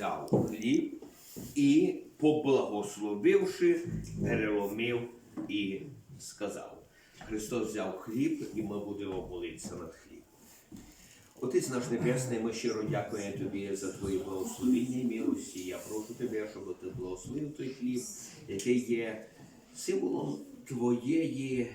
взяв хліб і, поблагословивши, переломив і сказав. Христос взяв хліб, і ми будемо молитися над хлібом. Отець наш Небесний, ми щиро дякуємо Тобі за Твої благословіння і милості. Я прошу Тебе, щоб Ти благословив той хліб, який є символом Твоєї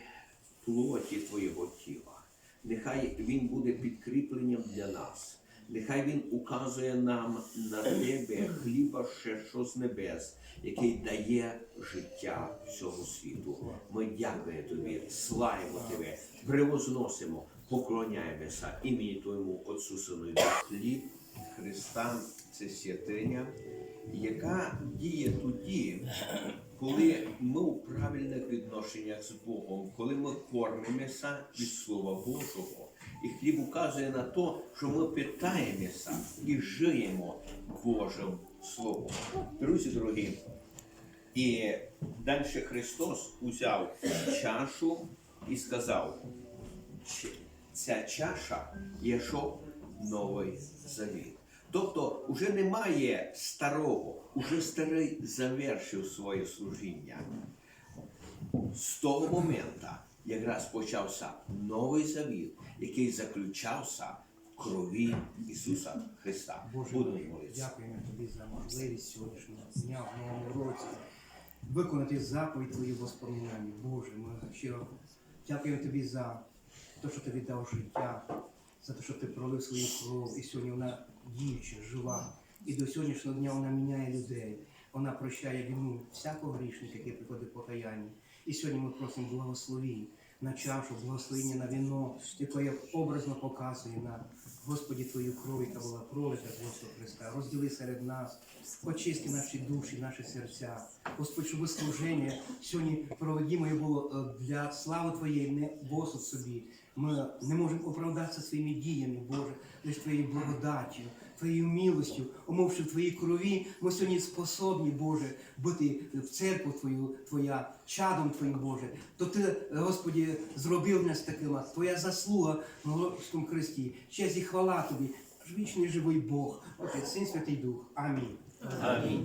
плоті, Твоєго тіла. Нехай він буде підкріпленням для нас. Нехай він указує нам на тебе хліба ще що з небес, який дає життя всьому світу. Ми дякуємо тобі, славимо тебе, превозносимо, поклоняємося імені Твоєму Отцу Сину хліб Христа це святиня, яка діє тоді, коли ми у правильних відношеннях з Богом, коли ми кормимося від Слова Божого. І хліб указує на те, що ми питаємося і живемо Божим Словом. Друзі дорогі, і далі Христос узяв чашу і сказав, ця чаша є що новий завіт. Тобто вже немає старого, уже старий завершив своє служіння. З того моменту якраз почався новий завіт, який заключався в крові Ісуса Христа. Боже, дякуємо тобі за можливість сьогоднішнього дня в новому році виконати заповідь Твою воспоминання. Боже, ми щиро дякуємо тобі за те, що ти віддав життя, за те, що ти пролив свою кров, і сьогодні вона діюча, жива. І до сьогоднішнього дня вона міняє людей. Вона прощає вину всякого грішника, який приходить покаяння. І сьогодні ми просимо благословінь на чашу, благословення на віно, яке образно показує на Господі Твою кров, яка була пролита з Господа Христа. Розділи серед нас, очисти наші душі, наші серця. Господь, щоб служення сьогодні проведімо було е, для слави Твоєї, не в осуд собі. Ми не можемо оправдатися своїми діями, Боже, лише Твоєю благодаттю, Твоєю милостю, умовши в Твоїй крові, ми сьогодні способні, Боже, бути в церкву Твою, Твоя, чадом Твоїм, Боже. То Ти, Господі, зробив нас такими. Твоя заслуга в Господом Христі. Честь і хвала Тобі, вічний живий Бог, Отець, Син, Святий Дух. Амінь. Амінь.